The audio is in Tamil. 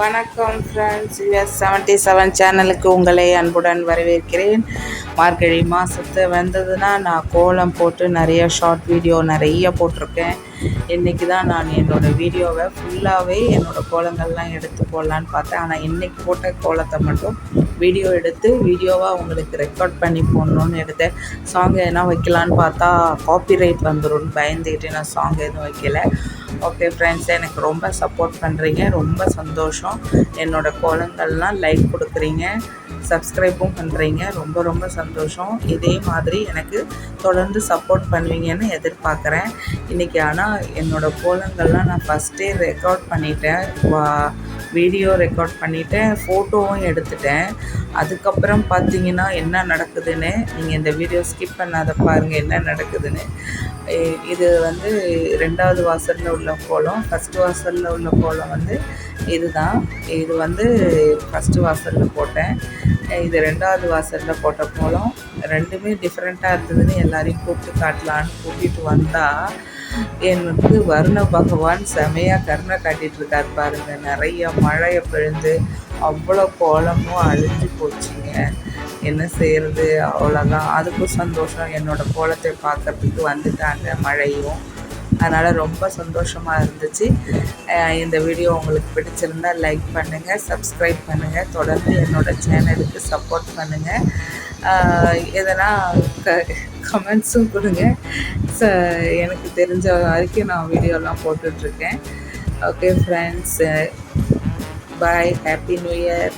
வணக்கம் ஃப்ரெண்ட்ஸ் யூஎஸ் செவன்ட்டி செவன் சேனலுக்கு உங்களை அன்புடன் வரவேற்கிறேன். மார்கழி மாதத்து வந்ததுன்னா நான் கோலம் போட்டு நிறைய ஷார்ட் வீடியோ நிறைய போட்டிருக்கேன். இன்றைக்கி தான் நான் என்னோடய வீடியோவை ஃபுல்லாகவே என்னோடய கோலங்கள்லாம் எடுத்து போடலான்னு பார்த்தேன். ஆனால் இன்றைக்கி போட்ட கோலத்தை மட்டும் வீடியோ எடுத்து வீடியோவாக உங்களுக்கு ரெக்கார்ட் பண்ணி போடணுன்னு எடுத்தேன். சாங் எதனா வைக்கலான்னு பார்த்தா காப்பிரைட் வந்துடும்னு பயந்துக்கிட்டு நான் சாங் எதுவும் வைக்கல. ஓகே ஃப்ரெண்ட்ஸ் எனக்கு ரொம்ப சப்போர்ட் பண்ணுறீங்க ரொம்ப சந்தோஷம். என்னோடய கோலங்கள்லாம் லைக் கொடுக்குறீங்க. சப்ஸ்கிரைப்பும் பண்ணுறீங்க ரொம்ப ரொம்ப சந்தோஷம். இதே மாதிரி எனக்கு தொடர்ந்து சப்போர்ட் பண்ணுவீங்கன்னு எதிர்பார்க்குறேன். இன்றைக்கி ஆனால் என்னோடய கோலங்கள்லாம் நான் ஃபஸ்ட்டே ரெக்கார்ட் பண்ணிட்டேன். வா வீடியோ ரெக்கார்ட் பண்ணிவிட்டேன் ஃபோட்டோவும் எடுத்துட்டேன். அதுக்கப்புறம் பார்த்தீங்கன்னா என்ன நடக்குதுன்னு நீங்கள் இந்த வீடியோ ஸ்கிப் பண்ணாத பாருங்கள் என்ன நடக்குதுன்னு. இது வந்து ரெண்டாவது வாசலில் உள்ள கோலம். ஃபஸ்ட்டு வாசலில் உள்ள கோலம் வந்து இதுதான். இது வந்து ஃபஸ்ட்டு வாசலில் போட்டேன். இது ரெண்டாவது வாசலில் போட்ட கோலம். ரெண்டுமே டிஃப்ரெண்ட்டாக இருந்ததுன்னு எல்லாரையும் கூப்பிட்டு காட்டலான்னு கூட்டிகிட்டு வந்தால் எனக்கு வருண பகவான் செமையாக கருணை காட்டிகிட்டு இருக்கார் பாருங்க. நிறைய மழையை பெழுந்து அவ்வளோ கோலமும் அழிஞ்சு போச்சுங்க. என்ன செய்கிறது அவ்வளோதான். அதுக்கும் சந்தோஷம். என்னோடய கோலத்தை பார்க்கறதுக்கு வந்துட்டாங்க மழையும். அதனால் ரொம்ப சந்தோஷமாக இருந்துச்சு. இந்த வீடியோ உங்களுக்கு பிடிச்சிருந்தா லைக் பண்ணுங்கள் சப்ஸ்கிரைப் பண்ணுங்கள் தொடர்ந்து என்னோடய சேனலுக்கு சப்போர்ட் பண்ணுங்கள் எதனா க கமெண்ட்ஸும் கொடுங்க. ச எனக்கு தெரிஞ்ச வரைக்கும் நான் வீடியோலாம் போட்டுட்ருக்கேன். Okay friends bye happy new year